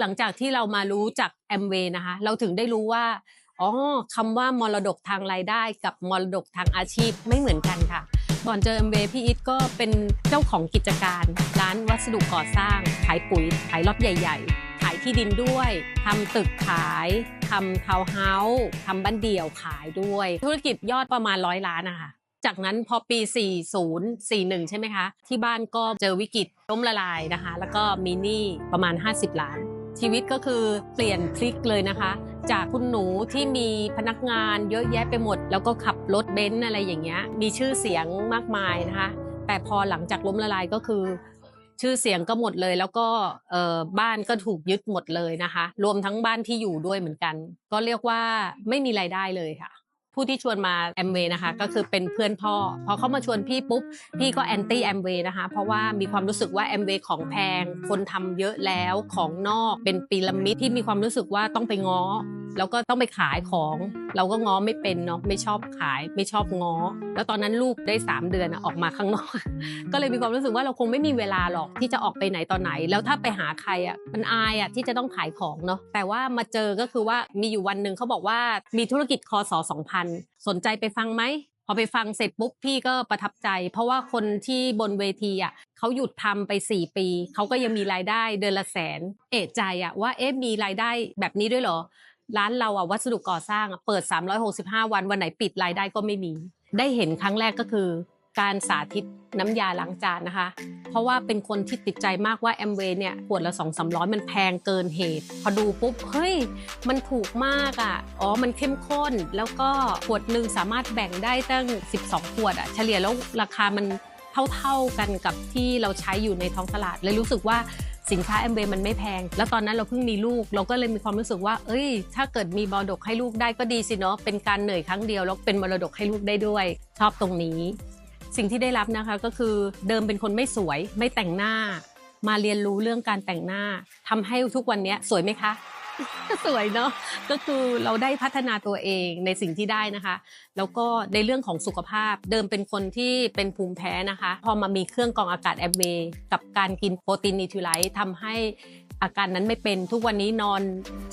หลังจากที่เรามารู้จากแอมเวย์นะคะ เราถึงได้รู้ว่า อ๋อคำว่ามรดกทางรายได้กับมรดกทางอาชีพไม่เหมือนกันค่ะ ก่อนเจอแอมเวย์พี่อิทก็เป็นเจ้าของกิจการ ร้านวัสดุก่อสร้าง ขายปุ๋ย ขายรถใหญ่ ๆ ขายที่ดินด้วยทำตึกขายทำทาวน์เฮาส์ทำบ้านเดี่ยวขายด้วย ธุรกิจยอดประมาณร้อยล้านนะคะจากนั้นพอปี 40 41 ใช่ไหมคะ ที่บ้านก็เจอวิกฤตล้มละลายนะคะ แล้วก็มีหนี้ประมาณ 50 ล้าน ชีวิตก็คือเปลี่ยนพลิกเลยนะคะ จากคุณหนูที่มีพนักงานเยอะแยะไปหมด แล้วก็ขับรถเบนซ์อะไรอย่างเงี้ยมีชื่อเสียงมากมายนะคะ แต่พอหลังจากล้มละลายก็คือชื่อเสียงก็หมดเลยแล้วก็บ้านก็ถูกยึดหมดเลยนะคะ รวมทั้งบ้านที่อยู่ด้วยเหมือนกัน ก็เรียกว่าไม่มีรายได้เลยค่ะ ผู้ที่ชวนมาแอมเวย์นะคะก็คือเป็นเพื่อนพ่อพอเขามาชวนพี่ปุ๊บพี่ก็แอนตี้แอมเวย์นะคะเพราะว่ามีความรู้สึกว่าแอมเวย์ของแพง คนทำเยอะแล้วของนอกเป็นปีระมิดที่มีความรู้สึกว่าต้องไปง้อ แล้วก็ต้องไปขายของ เราก็ง้อไม่เป็นเนาะไม่ชอบขายไม่ชอบง้อ แล้วตอนนั้นลูกได้ 3 เดือนอะออกมาข้างนอก ก็เลยมีความรู้สึกว่าเราคงไม่มีเวลาหรอกที่จะออกไปไหนตอนไหน แล้วถ้าไปหาใครอะมันอายอะที่จะต้องขายของเนาะแต่ว่ามาเจอก็คือว่ามีอยู่วันหนึ่งเขาบอกว่ามีธุรกิจคอสอ2000 สนใจไปฟังไหมพอไปฟังเสร็จปุ๊บพี่ก็ประทับใจ เพราะว่าคนที่บนเวทีอะเขาหยุดทำไป 4 ปี เขาก็ยังมีรายได้เดือนละแสน เอะใจอะว่าเอ๊ะมีรายได้แบบนี้ด้วยเหรอ ร้านเราอะวัสดุก่อสร้างอะเปิด 365 วันวันไหนปิดรายได้ก็ไม่มี ได้เห็นครั้งแรกก็คือ การสาธิตน้ำยาล้างจานนะคะ เพราะว่าเป็นคนที่ติดใจมากว่าแอมเวย์เนี่ยขวดละ2 3 0 0มันแพงเกินเหตุ พอดูปุ๊บ เฮ้ย มันถูกมากอะ อ๋อ มันเข้มข้น แล้วก็ขวดหนึ่งสามารถแบ่งได้ตั้ง 12 ขวดอะ เฉลี่ยแล้วราคามันเท่าๆกันกับที่เราใช้อยู่ในท้องตลาดเลยรู้สึกว่า สินค้าแอมเบย์มันไม่แพง แล้วตอนนั้นเราเพิ่งมีลูก เราก็เลยมีความรู้สึกว่า เอ้ย ถ้าเกิดมีมรดกให้ลูกได้ก็ดีสิเนาะเป็นการเหนื่อยครั้งเดียวแล้วเป็นมรดกให้ลูกได้ด้วย ชอบตรงนี้ สิ่งที่ได้รับนะคะก็คือเดิมเป็นคนไม่สวย ไม่แต่งหน้า มาเรียนรู้เรื่องการแต่งหน้าทำให้ทุกวันนี้สวยไหมคะ สวยเนาะก็คือเราได้พัฒนาตัวเองในสิ่งที่ได้นะคะ แล้วก็ในเรื่องของสุขภาพเดิมเป็นคนที่เป็นภูมิแพ้นะคะ พอมามีเครื่องกรองอากาศแอมเวกับการกินโปรตีนนิทิไลท์ทำให้อาการนั้นไม่เป็นทุกวันนี้นอน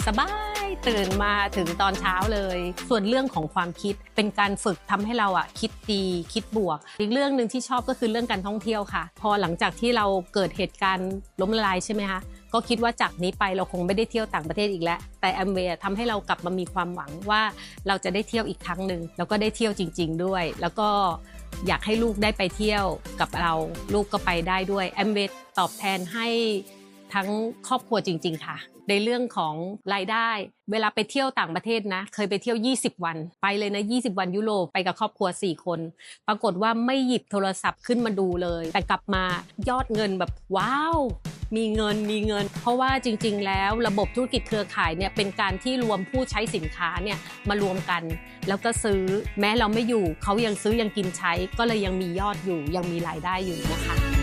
สบาย ตื่นมาถึงตอนเช้าเลย ส่วนเรื่องของความคิดเป็นการฝึกทำให้เราอะคิดดีคิดบวก อีกเรื่องหนึ่งที่ชอบก็คือเรื่องการท่องเที่ยวค่ะ พอหลังจากที่เราเกิดเหตุการณ์ล้มละลายใช่ไหมคะก็คิดว่าจากนี้ไปเราคงไม่ได้เที่ยวต่างประเทศอีกแล้ว แต่แอมเวย์ทำให้เรากลับมามีความหวังว่าเราจะได้เที่ยวอีกครั้งหนึ่งแล้วก็ได้เที่ยวจริง ๆ ด้วย แล้วก็อยากให้ลูกได้ไปเที่ยวกับเรา ลูกก็ไปได้ด้วยแอมเวย์ตอบแทนให้ ทั้งครอบครัวจริง ๆ ค่ะ ในเรื่องของรายได้ เวลาไปเที่ยวต่างประเทศนะ เคยไปเที่ยว 20 วัน ไปเลยนะ 20 วันยุโรปไปกับครอบครัว 4 คน ปรากฏว่าไม่หยิบโทรศัพท์ขึ้นมาดูเลย แต่กลับมายอดเงินแบบว้าว มีเงินมีเงิน เพราะว่าจริง ๆ แล้วระบบธุรกิจเครือข่ายเนี่ยเป็นการที่รวมผู้ใช้สินค้าเนี่ยมารวมกัน แล้วก็ซื้อแม้เราไม่อยู่เขายังซื้อยังกินใช้ก็เลยยังมียอดอยู่ยังมีรายได้อยู่นะคะ